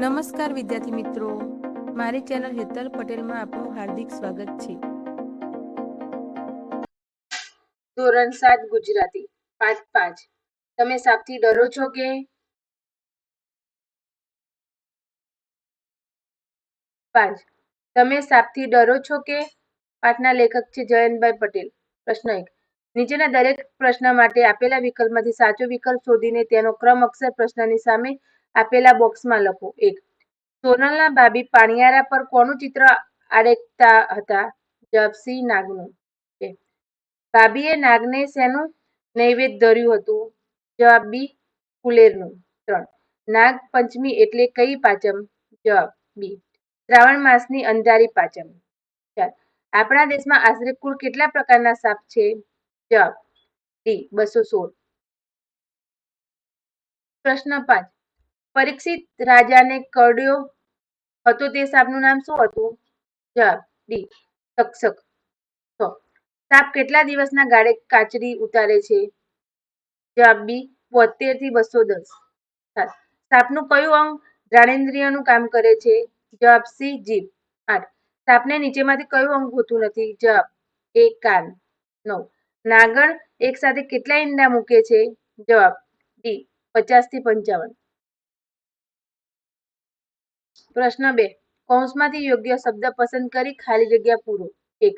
નમસ્કાર વિદ્યાર્થી મિત્રો. મારી ચેનલ હેતલ પટેલમાં આપનું હાર્દિક સ્વાગત છે. ધોરણ સાત ગુજરાતી પાંચ પાંચ. તમે સાપથી ડરો છો કે? પાંચ. તમે સાપથી ડરો છો કે? પાઠના લેખક છે જયંતભાઈ પટેલ. પ્રશ્ન એક. નીચેના દરેક પ્રશ્ન માટે આપેલા વિકલ્પમાંથી સાચો વિકલ્પ શોધીને તેનો ક્રમ અક્ષર પ્રશ્નની સામે આપેલા બોક્સમાં લખો. એક, સોનલના ભાભી પાણિયારા પર કોનું ચિત્ર આડેકતા હતા? જવાબ નાગનું. ભાભીએ નાગને શેનું નૈવેદ્ય ધર્યું હતું? જવાબ બી કુલેરનું ત્રણ, નાગ પંચમી એટલે કઈ પાચમ? જવાબ બી, શ્રાવણ માસની અંધારી પાચમ. ચાર, આપણા દેશમાં આશરે કુલ કેટલા પ્રકારના સાપ છે? જવાબ ડી, બસો સોળ. પ્રશ્ન પાંચ પરીક્ષિત રાજાને કરડ્યો હતો તે સાપનું નામ શું હતું? જવાબ, ડી તક્ષક તો, સાપ કેટલા દિવસના ગાળે કાચરી ઉતારે છે? જવાબ, બી બોતેરથી બસો દસ. સાપનું કયું અંગ જાણેન્દ્રિયનું કામ કરે છે? જવાબ, સી, જીભ. આઠ. સાપને નીચેમાંથી કયું અંગ હોતું નથી? જવાબ, એ, કાન. નવ. નાગણ એક સાથે કેટલા ઈંડા મૂકે છે? જવાબ, ડી, પચાસથી પંચાવન. પ્રશ્ન બે. કૌંસમાંથી યોગ્ય શબ્દ પસંદ કરી ખાલી જગ્યા પૂરો. એક.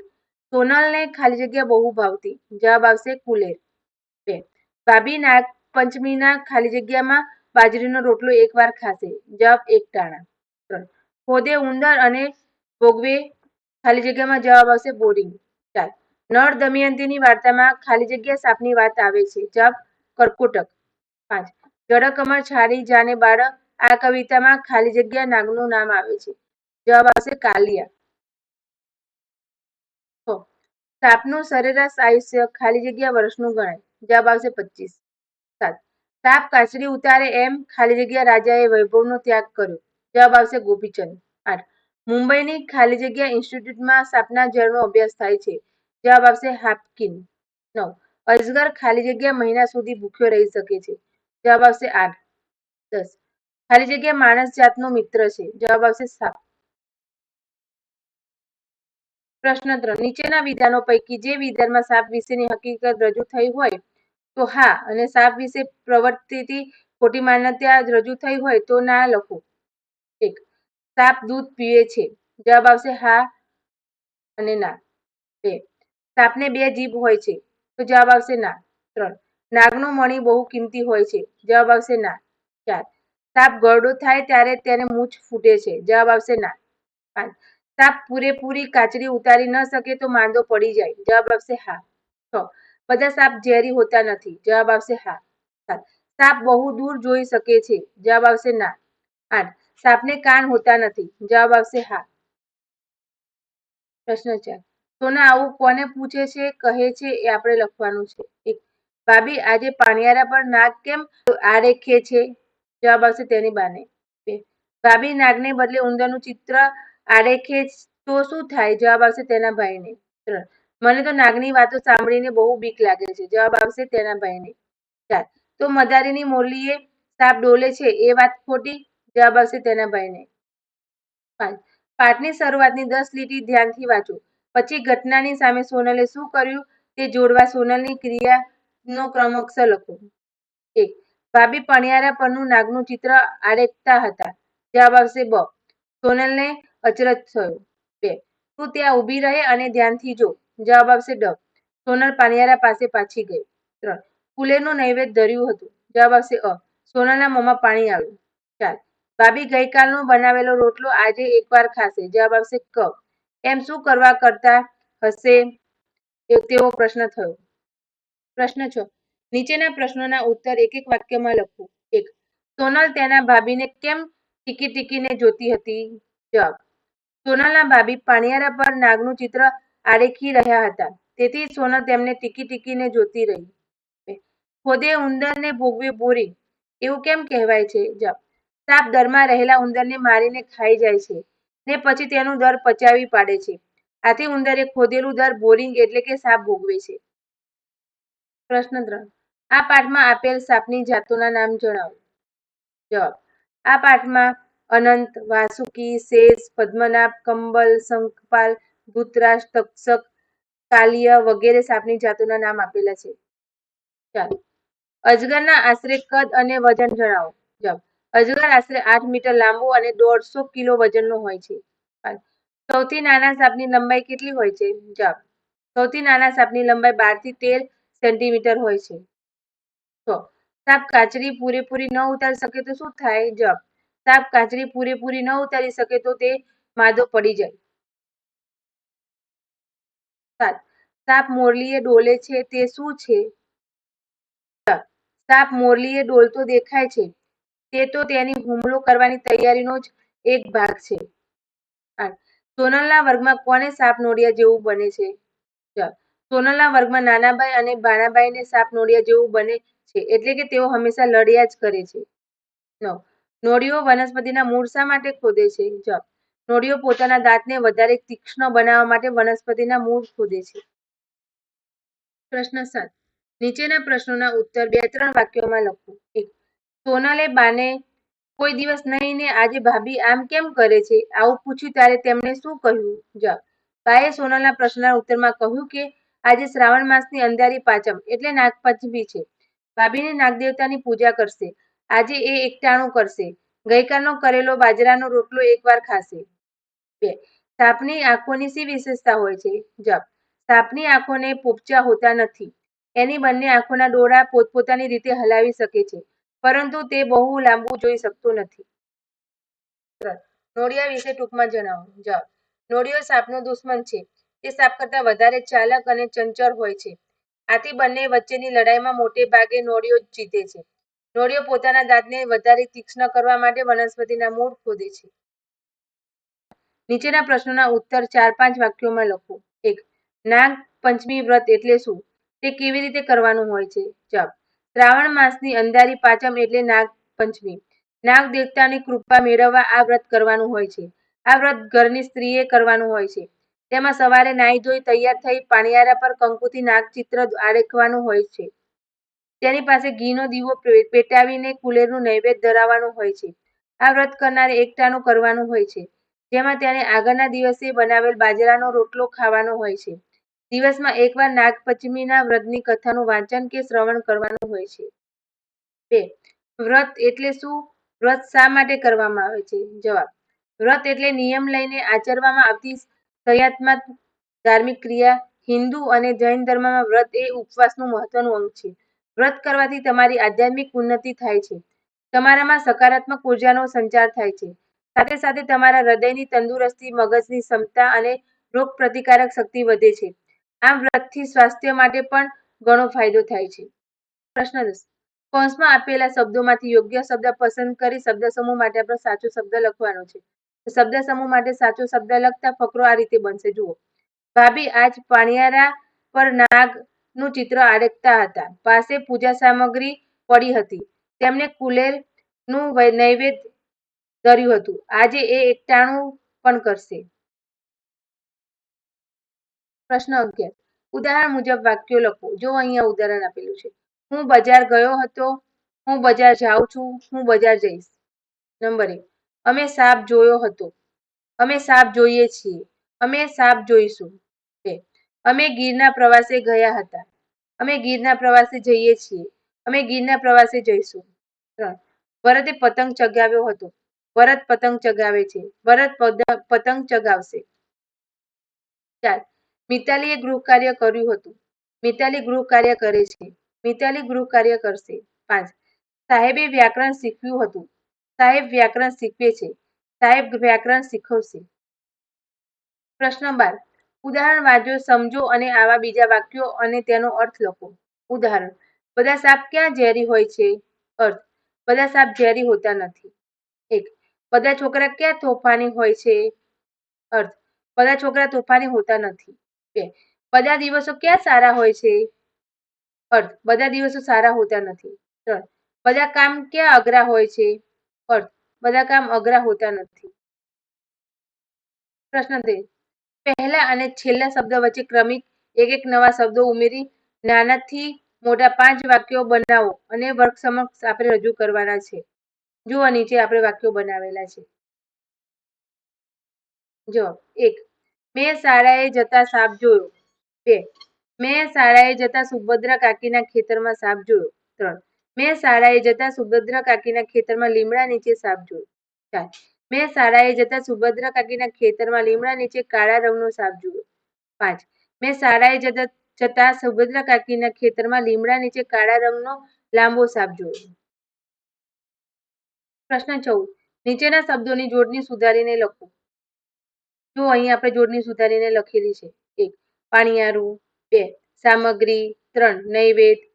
સોનલને ખાલી જગ્યા બહુ ભાવતી. જવાબ આવશે કુલેર. બે. ભાભી નાગ પંચમીના ખાલી જગ્યામાં બાજરીનો રોટલો એકવાર ખાશે. જવાબ એક ટાણા. ત્રણ. ખોદે ઉંદર અને ભોગવે ખાલી જગ્યામાં જવાબ આવશે બોરિંગ. ચાર. નળ દમયંતીની વાર્તામાં ખાલી જગ્યા સાપની વાત આવે છે. જવાબ કર્કોટક. પાંચ. જડકમર છાડી જાને બાળક આ કવિતામાં ખાલી જગ્યા નાગનું નામ આવે છે. જવાબ આવશે કાલિયા. સાપનું સરેરાશ આયુષ્ય ખાલી જગ્યા વર્ષનું ગણાય. જવાબ આવશે પચીસ. સાત. સાપ કાચડી ઉતારે એમ ખાલી જગ્યા રાજાએ વૈભવનો ત્યાગ કર્યો. જવાબ આવશે ગોપીચંદ. આઠ. મુંબઈની ખાલી જગ્યા ઇન્સ્ટિટ્યૂટમાં સાપના જળનો અભ્યાસ થાય છે. જવાબ આવશે હાપકિન. નવ. અજગર ખાલી જગ્યા મહિના સુધી ભૂખ્યો રહી શકે છે. જવાબ આવશે આઠ. દસ. ખાલી જગ્યા માણસ જાતનો મિત્ર છે. જવાબ આવશે સાપ. પ્રશ્ન ત્રણ. નીચેના વિધાનો પૈકી જે વિધાનમાં સાપ વિશેની હકીકત રજૂ થઈ હોય, તો હા, અને સાપ વિશે પ્રવર્તતી ખોટી માન્યતા રજૂ થઈ હોય, તો ના લખો. એક. સાપ દૂધ પીવે છે. જવાબ આવશે હા અને ના. બે. સાપને બે જીભ હોય છે, તો જવાબ આવશે ના. ત્રણ. નાગનો મણી બહુ કિંમતી હોય છે. જવાબ આવશે ના. ચાર. સાપ ગરડો થાય ત્યારે તેને મૂછ ફૂટે છે. જવાબ આવશે ના. પાંચ. સાપ પૂરેપૂરી કાચરી ઉતારી ન શકે તો માંદો પડી જાય. જવાબ આવશે હા. છ. બધા સાપ ઝેરી હોતા નથી. જવાબ આવશે હા. સાત. સાપ બહુ દૂર જોઈ શકે છે. જવાબ આવશે ના. આઠ. સાપને કાન હોતા નથી. જવાબ આવશે હા. પ્રશ્ન ચાર. સોના આવું કોને પૂછે છે? કહે છે એ આપણે લખવાનું છે. એક. ભાભી, આજે પાણિયારા પર નાક કેમ આરેખે છે? જવાબ આવશે તેની બાને. બે. ભાભી નાગને બદલે ઉંદરનું ચિત્ર આરેખે તો શું થાય? જવાબ આવશે તેના ભાઈને. ત્રણ. મને તો નાગની વાતો સાંભળીને બહુ બીક લાગે છે. જવાબ આવશે તેના ભાઈને. ચાર. તો મદારીની મોરલીએ સાપ ડોલે છે એ વાત ખોટી? જવાબ આવશે તેના ભાઈને. પાંચ. પાઠની શરૂઆતની દસ લીટી ધ્યાનથી વાંચો. પછી ઘટનાની સામે સોનલે શું કર્યું? તે જોડવા સોનલની ક્રિયાનો ક્રમ અક્ષર લખો. એક. ભાભી પણિયારા પરનું નાગનું ચિત્ર આરેખતા હતા. જવાબ આવશે બ. સોનલને અચરજ થયો. બે. તું ત્યાં ઊભી રહે અને ધ્યાનથી જો. જવાબ આવશે ડ. સોનલ પાણિયારા પાસે પાછી ગઈ. ત્રણ. કુલેરનું નૈવેદ્ય ધર્યું હતું. જવાબ આવશે અ. સોનલના મોંમાં પાણી આવ્યું. ચાર. ભાભી ગઈકાલનો બનાવેલો રોટલો આજે એકવાર ખાશે. જવાબ આવશે ક. એમ શું કરવા કરતા હશે? તેવો પ્રશ્ન થયો. પ્રશ્ન છ. નીચેના પ્રશ્નોના ઉત્તર એક એક વાક્યમાં લખો. એક, સોનલ તેના ભાભીને કેમ ટીકી ટીકીને જોતી હતી? જવાબ, સોનલના ભાભી પાણિયારા પર નાગનું ચિત્ર આરેખી રહ્યા હતા. તેથી સોનલ તેમને ટીકી ટીકીને જોતી રહી. ખોદે ઉંદરને ભોગવે બોરી. એવું કેમ કહેવાય છે? જવાબ, સાપ દરમાં રહેલા ઉંદરને મારીને ખાઈ જાય છે ને પછી તેનું દર પચાવી પાડે છે. આથી ઉંદરે ખોદેલું દર બોરિંગ એટલે કે સાપ ભોગવે છે. પ્રશ્ન ત્રણ આ પાઠમાં આપેલ સાપની જાતોના નામ જણાવો. જવાબ. આ પાઠમાં અનંત, વાસુકી, શેષ, પદ્મનાભ, કંબલ, શંખપાલ ભૂતરાજ તક્ષક, કાલિય વગેરે સાપની જાતોના નામ આપેલા છે. ચાલો. અજગરના આશરે કદ અને વજન જણાવો. જવાબ. અજગર આશરે આઠ મીટર લાંબુ અને દોઢસો કિલો વજનનો હોય છે. સૌથી નાના સાપની લંબાઈ કેટલી હોય છે? જવાબ. સૌથી નાના સાપની લંબાઈ બારથી તેર સેન્ટીમીટર હોય છે. છ સાપ કાચરી પૂરેપૂરી ન ઉતારી શકે તો શું થાય? જપ સાપ કાચરી પૂરેપૂરી ન ઉતારી શકે તો તે માદો પડી જાય. સાપ મોરલીએ ડોલે છે તે શું છે? સાપ મોરલીએ ડોલતો દેખાય છે. તે તો તેની હુમલો કરવાની તૈયારીનો જ એક ભાગ છે. સોનલના વર્ગમાં કોને સાપ નોડિયા જેવું બને છે? સોનલના વર્ગમાં નાનાભાઈ અને ભાણાભાઈને સાપ નોડિયા જેવું બને છે. એટલે કે તેઓ હંમેશા લડ્યા જ કરે છે. નવ નોળીઓ વનસ્પતિના મૂળ શા માટે ખોદે છે? જવાબ નોળીઓ પોતાના દાંતને વધારે તીક્ષ્ણ બનાવવા માટે વનસ્પતિના મૂળ ખોદે છે. પ્રશ્ન સાત, નીચેના પ્રશ્નોના ઉત્તર બે ત્રણ વાક્યોમાં લખો. એક, સોનલે બાને કોઈ દિવસ નહીં ને આજે ભાભી આમ કેમ કરે છે? આવું પૂછ્યું ત્યારે તેમણે શું કહ્યું? જવાબ બાએ સોનલના પ્રશ્નના ઉત્તરમાં કહ્યું કે, આજે શ્રાવણ માસની અંધારી પાંચમ એટલે નાગપંચમી છે. ભાભીને નાગદેવતાની પૂજા કરશે. આજે એ એકટાણું કરશે. ગઈકાલનો કરેલો બાજરાનો રોટલો એકવાર ખાશે. બે. સાપની આંખોની શી વિશેષતા હોય છે? જપ સાપની આંખોને પોપચા હોતા નથી. એની બંને આંખોના ડોળા પોતપોતાની રીતે હલાવી શકે છે, પરંતુ તે બહુ લાંબુ જોઈ શકતો નથી. નોળિયા વિશે ટૂંકમાં જણાવો. જવાબ. નોળિયો સાપનો દુશ્મન છે. તે સાપ કરતાં વધારે ચાલાક અને ચંચળ હોય છે. આથી બંને વચ્ચેની લડાઈમાં મોટે ભાગે નોળિયો જીતે છે. નોળિયો પોતાના દાંતને વધારે તીક્ષ્ણ કરવા માટે વનસ્પતિના મૂળ ખોદે છે. નીચેના પ્રશ્નોના ઉત્તર ચાર પાંચ વાક્યોમાં લખો. એક, નાગ પંચમી વ્રત એટલે શું? તે કેવી રીતે કરવાનું હોય છે? જવાબ, શ્રાવણ માસની અંધારી પાંચમ એટલે નાગ પંચમી. નાગ દેવતાની કૃપા મેળવવા આ વ્રત કરવાનું હોય છે. આ વ્રત ઘરની સ્ત્રીએ કરવાનું હોય છે. તેમાં સવારે નાહી ધોઈ તૈયાર થઈ પાણીયારા પર કંકુથી નાગ ચિત્ર આરેખવાનું હોય છે. તેની પાસે ઘીનો દીવો પેટાવીને કુલેરનું નૈવેદ્ય ધરાવવાનું હોય છે. આ વ્રત કરનારે એકટાનું કરવાનું હોય છે. જેમાં તેને આગળના દિવસે બનાવેલ બાજરાનો રોટલો ખાવાનો હોય છે. દિવસમાં એકવાર નાગપંચમીના વ્રતની કથાનું વાંચન કે શ્રવણ કરવાનું હોય છે. બે, વ્રત એટલે શું? વ્રત શા માટે કરવામાં આવે છે? જવાબ, વ્રત એટલે નિયમ લઈને આચરવામાં આવતી સંહિતાત્મક ધાર્મિક ક્રિયા, હિન્દુ અને જૈન ધર્મમાં વ્રત એ ઉપવાસનું મહત્વનું અંગ છે. વ્રત કરવાથી તમારી આધ્યાત્મિક ઉન્નતિ થાય છે. તમારામાં સકારાત્મક ઉર્જાનો સંચાર થાય છે. સાથે સાથે તમારા હૃદયની તંદુરસ્તી, મગજની ક્ષમતા અને રોગ પ્રતિકારક શક્તિ વધે છે. આમ વ્રતથી સ્વાસ્થ્ય માટે પણ ઘણો ફાયદો થાય છે. પ્રશ્ન દસ. કૌંસમાં આપેલા શબ્દોમાંથી યોગ્ય શબ્દ પસંદ કરી શબ્દ સમૂહ માટે આપણે સાચો શબ્દ લખવાનો છે. શબ્દ સમૂહ માટે સાચો શબ્દ લખતા ફકરો આ રીતે બનશે. જુઓ. ભાભી આજ પાણિયારા પર નાગનું ચિત્ર આડકતા હતા. પાસે પૂજા સામગ્રી પડી હતી. તેમણે કુલેરનું નૈવેદ્ય ધર્યું હતું. આજે એ એકટાણું પણ કરશે. પ્રશ્ન અગિયાર. ઉદાહરણ મુજબ વાક્યો લખો. જો અહીંયા ઉદાહરણ આપેલું છે. હું બજાર ગયો હતો. હું બજાર જાઉં છું. હું બજાર જઈશ. નંબર એક. અમે સાપ જોયો હતો. અમે સાપ જોઈએ છીએ. અમે સાપ જોઈશું. અમે ગીરના પ્રવાસે ગયા હતા. અમે ગીરના પ્રવાસે જઈએ છીએ. અમે ગીરના પ્રવાસે જઈશું. ત્રણ ભરતે પતંગ ચગાવ્યો હતો. ભરત પતંગ ચગાવે છે. ભરત પતંગ ચગાવશે. ચાર, મિતાલીએ ગૃહ કાર્ય કર્યું હતું. મિતાલી ગૃહ કાર્ય કરે છે. મિતાલી ગૃહ કાર્ય કરશે. પાંચ, સાહેબે વ્યાકરણ શીખવ્યું હતું. સાહેબ વ્યાકરણ શીખવે છે. સાહેબ વ્યાકરણ શીખવશે. પ્રશ્ન બાર. ઉદાહરણ વાંચો, સમજો અને આવા બીજા વાક્યો અને તેનો અર્થ લખો. ઉદાહરણ. બધા સાપ ક્યાં ઝેરી હોય છે? અર્થ. બધા સાપ ઝેરી હોતા નથી. એક. બધા છોકરા ક્યાં તોફાની હોય છે? અર્થ. બધા છોકરા તોફાની હોતા નથી. બે. બધા દિવસો ક્યાં સારા હોય છે? અર્થ. બધા દિવસો સારા હોતા નથી. ત્રણ. બધા કામ ક્યાં અઘરા હોય છે? અર્થ બધા કામ અઘરા હોતા નથી. પ્રશ્ન બે પહેલા અને છેલ્લા શબ્દ વચ્ચે ક્રમિક એક એક નવા શબ્દો ઉમેરી નાનાથી મોટા પાંચ વાક્યો બનાવો અને વર્ગ સમક્ષ આપણે રજૂ કરવાના છે. જુઓ નીચે આપણે વાક્યો બનાવેલા છે. જો એક, મેં શાળાએ જતા સાપ જોયો. બે, મેં શાળાએ જતા સુભદ્રા કાકીના ખેતરમાં સાપ જોયો. ત્રણ મેં શાળાએ જતા સુભદ્રા કાકીના ખેતરમાં લીમડા નીચે સાપ જોયો ચાર મેં શાળાએ જતા સુભદ્રા કાકીના ખેતરમાં લીમડા નીચે કાળા રંગનો સાપ જોયો. પાંચ. મેં શાળાએ જતા જતા સુભદ્રા કાકીના ખેતરમાં લીમડા નીચે કાળા રંગનો લાંબો સાપ જોયો. પ્રશ્ન ચૌદ. નીચેના શબ્દોની જોડણી સુધારીને લખો. જો અહીં આપણે જોડણી સુધારીને લખેલી છે. એક. પાણીયારું. બે. સામગ્રી. ત્રણ. નૈવેદ્ય.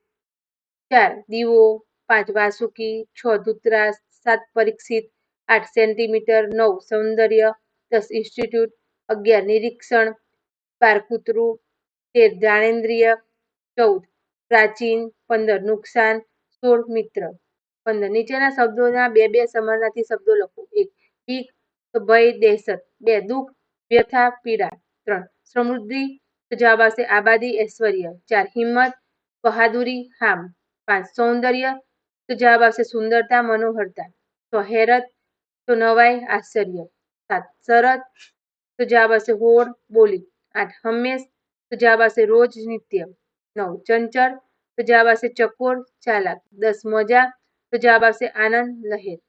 ચાર દીવો, પાંચ વાસુકી, છ ધૂતરાસ સાત પરીક્ષિત, આઠ સેન્ટીમીટર, નવ સૌંદર્ય, દસ ઇન્સ્ટિટ્યૂટ, અગિયાર નિરીક્ષણ, બાર કૂતરું, તેર જાણેન્દ્રિય, ચૌદ પ્રાચીન, પંદર નુકસાન, સોળ મિત્ર. પંદર નીચેના શબ્દોના બે બે સમાનાર્થી શબ્દો લખો. એક બીક તો ભય, દહેશત. બે, દુઃખ, વ્યથા, પીડા. ત્રણ, સમૃદ્ધિ તો જવાબ આવશે આબાદી, ઐશ્વર્ય. ચાર, હિંમત, બહાદુરી, હામ. પાંચ સૌંદર્ય તો જવાબ આવશે સુંદરતા, મનોહરતા. છ હેરત, તો નવાઈ, આશ્ચર્ય. સાત શરત તો જવાબ આવશે હોડ બોલી. આઠ, હંમેશ તો જવાબ આવશે રોજ નિત્ય. નવ, ચંચળ તો જવાબ આવશે ચકોર, ચાલાક. દસ, મજા તો જવાબ આવશે આનંદ, લહેર.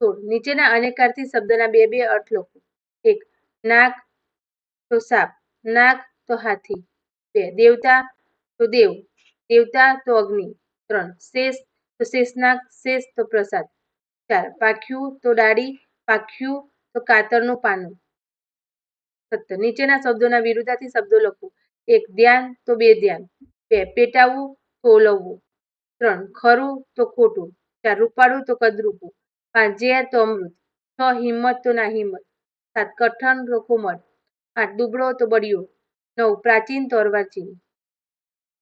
સોળ, નીચેના અનેકાર્થી શબ્દના બે બે અર્થ લખો. એક, નાક તો સાપ, નાક તો હાથી. બે, દેવતા તો દેવ, દેવતા તો અગ્નિ. ત્રણ, શેષ, તો શેષનાગ, શેષ તો પ્રસાદ. ચાર, પાખ્યું તો ડાળી, પાખ્યું તો કાતરનું પાનું. સત્તર, નીચેના શબ્દોના વિરુદ્ધાથી શબ્દો લખો. એક, ધ્યાન તો બે ધ્યાન. બે, પેટાવું તો ઓલવવું ત્રણ, ખરું તો ખોટું. ચાર, રૂપાળું તો કદરૂપું. પાંચ ઝેર તો અમૃત. છ, હિંમત તો ના હિંમત. સાત, કઠણ તો કોમળ આઠ, દુબળો તો બળિયો. નવ, પ્રાચીન તો અર્વાચીન.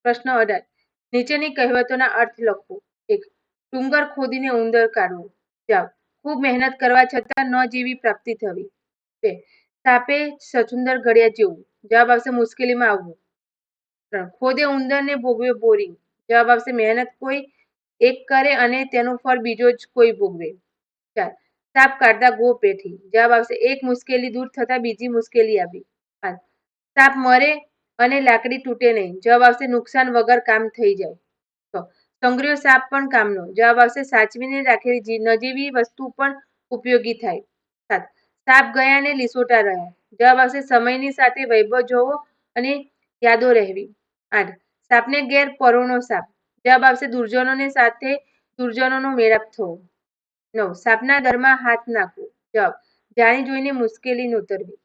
પ્રશ્ન અઢાર. નીચેની કહેવતોના અર્થ લખો. એક, ડુંગર ખોદીને ઉંદર કાઢવું. જાવ. ખૂબ મહેનત કરવા છતાં ન જેવી પ્રાપ્તિ થવી. બે, સાપે સચુંદર ઘડિયા જેવું. જવાબ આવશે મુશ્કેલીમાં આવવું. ત્રણ, ખોદે ઉંદરને ભોગવે બોરિંગ. જવાબ આવશે મહેનત કોઈ એક કરે અને તેનું ફળ બીજો જ કોઈ ભોગવે. ચાર, સાપ કાઢતા ગો પેઠી. જવાબ આવશે એક મુશ્કેલી દૂર થતા બીજી મુશ્કેલી આવી. પાંચ, સાપ મરે અને લાકડી તૂટે નહીં. જવાબ આવશે, નુકસાન વગર કામ થઈ જાય. સંગ્રહ સાપ પણ કામનો. જવાબ આવશે, સાચવીને રાખેલી નજીવી વસ્તુ પણ ઉપયોગી થાય. સાત. સાપ ગયા ને લીસોટા રહ્યા. જવાબ આવશે, સમયની સાથે વૈભવ જોવો અને યાદો રહેવી. આઠ. સાપને ગેર પરોણો સાપ. જવાબ આવશે, દુર્જનોને સાથે દુર્જનોનો મેળાપ થવો. નવ. સાપના દરમાં હાથ નાખવો. જવાબ, જાણી જોઈને મુશ્કેલી નોતરવી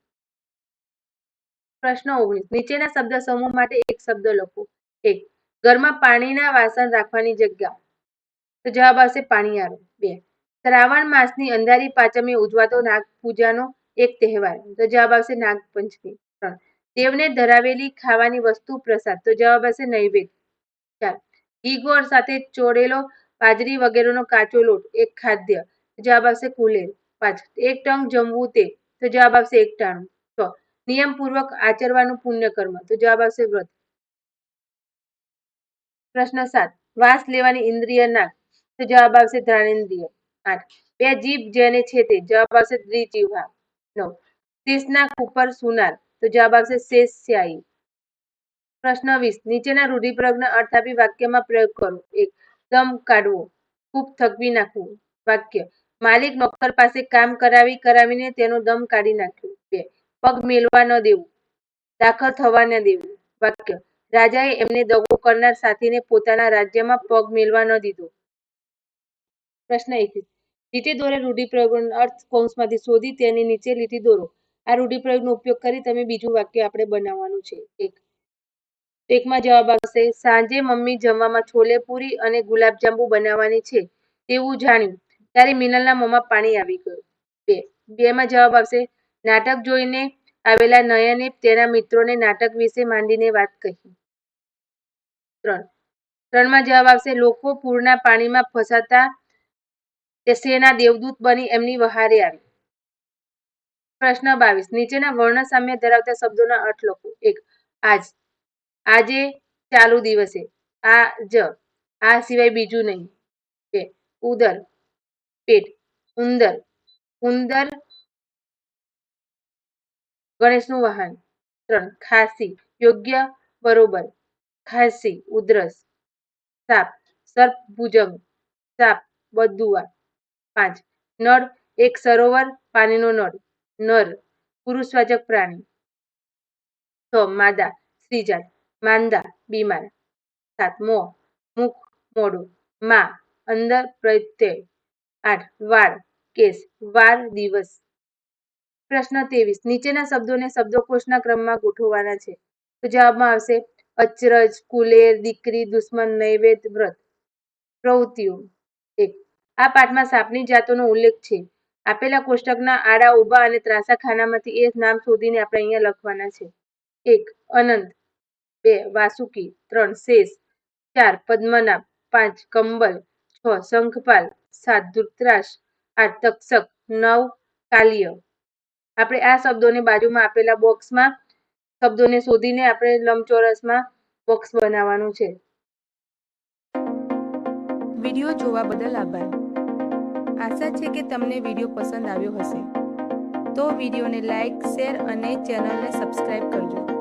પ્રશ્ન ઓગણીસ. નીચેના શબ્દ સમૂહ માટે એક શબ્દ લખો. એક. ઘરમાં પાણીના વાસણ રાખવાની જગ્યા. તો જવાબ આવશે પાણીયારો બે. શ્રાવણ માસની અંધારી પાંચમે ઉજવાતો નાગ પૂજાનો એક તહેવાર. તો જવાબ આવશે નાગપંચમી. ત્રણ. દેવને ધરાવેલી ખાવાની વસ્તુ પ્રસાદ. તો જવાબ આવશે નૈવેદ્ય. ચાર. ઘી સાથે ચોળેલો બાજરી વગેરેનો કાચો લોટ. એક ખાદ્ય. જવાબ આવશે કુલેર. પાંચ. એક ટંગ જમવું તે તો જવાબ આવશે એકટાણું છ નિયમપૂર્વક આચરવાનું પુણ્યકર્મ. તો જવાબ આવશે વ્રત. પ્રશ્ન સાત. વાસ લેવાની ઇન્દ્રિય નાક તો જવાબ આવશે ધ્રાણેન્દ્રિય. આઠ. બે જીભ જેને છે તે. જવાબ આવશે દ્વિજીવા નવ. શેષનાક ઉપર સુનાર. તો જવાબ આવશે શેષસ્યાયી પ્રશ્ન વીસ. નીચેના રૂઢિપ્રજ્ઞ અર્થ આપી વાક્યમાં પ્રયોગ કરો. એક. દમ કાઢવો. ખૂબ થકવી નાખવું. વાક્ય. માલિક નોકર પાસે કામ કરાવી કરાવીને તેનો દમ કાઢી નાખ્યો. પગ મેલવા ન દેવું, દાખલ થવા ન દેવું. વાક્ય, રાજાએ એમને દગો કરનાર સાથીને પોતાના રાજ્યમાં પગ મેલવા ન દીધો. પ્રશ્ન એકવીસ લીટી દોરે રૂઢિપ્રયોગનો અર્થ કૌંસમાંથી શોધી તેની નીચે લીટી દોરો. આ રૂઢિપ્રયોગનો ઉપયોગ કરી તમે બીજું વાક્ય આપણે બનાવવાનું છે. એક, એકમાં જવાબ આવશે, સાંજે મમ્મી જમવામાં છોલે પૂરી અને ગુલાબજાંબુ બનાવવાની છે, તેવું જાણ્યું. ત્યારે મિનલના મોંમાં પાણી આવી ગયું. બે, બેમાં જવાબ આવશે નાટક જોઈને આવેલા નયને તેના મિત્રોને નાટક વિશે માંડીને વાત કહી. ત્રણ. ત્રણમાં જવાબ આવશે, લોકો પૂરના પાણીમાં ફસાતા સેના દેવદૂત બની એમની વહારે આવી. પ્રશ્ન બાવીસ. નીચેના વર્ણ સામ્ય ધરાવતા શબ્દોના અર્થ લખો. એક. આજ. આજે ચાલુ દિવસે. આ જ. આ સિવાય બીજું નહીં. બે. ઉદર પેટ. ઉંદર. ઉંદર ગણેશનું વાહન. ત્રણ, ખાંસી. યોગ્ય, બરોબર. ખાંસી, ઉધરસ. સાપ સર્પ ભુજંગ સાપ, બદુઆ. પાંચ, નળ. એક, સરોવર. પાણીનો નળ. નર, પુરુષવાચક પ્રાણી. છ, માદા. સ્ત્રીજાત. માંદા, બીમાર. સાત, મો. મુખ મોડું મા, અંદર પ્રત્યય આઠ, વાળ. કેસ, વાર દિવસ. પ્રશ્ન ત્રેવીસ. નીચેના શબ્દોને શબ્દકોશના ક્રમમાં ગોઠવવાના છે. તો જવાબમાં આવશે, અચરજ, કુલેર, દીકરી, દુશ્મન, નૈવેદ, વ્રત. પ્રવૃત્તિઓ. એક. આ પાઠમાં સાપની જાતોનો ઉલ્લેખ છે. આપેલા કોષ્ટકના આડા, ઊભા અને ત્રાસા ખાનામાંથી એ નામ શોધીને આપણે અહીંયા લખવાના છે. એક. અનંત. બે. વાસુકી. ત્રણ. શેષ. ચાર. પદ્મનાભ. પાંચ. કંબલ. છ. શંખપાલ. સાત. ધૃતરાશ આઠ. તક્ષક. નવ. કાલ્ય. આપણે આ શબ્દોને બાજુમાં આપેલા બોક્સમાં, શબ્દોને શોધીને આપણે લંબચોરસમાં બોક્સ બનાવવાનું છે. વીડિયો જોવા બદલ આભાર. આશા છે કે તમને વીડિયો પસંદ આવ્યો હશે. તો વિડીયોને લાઈક, શેર અને ચેનલને સબસ્ક્રાઈબ કરજો.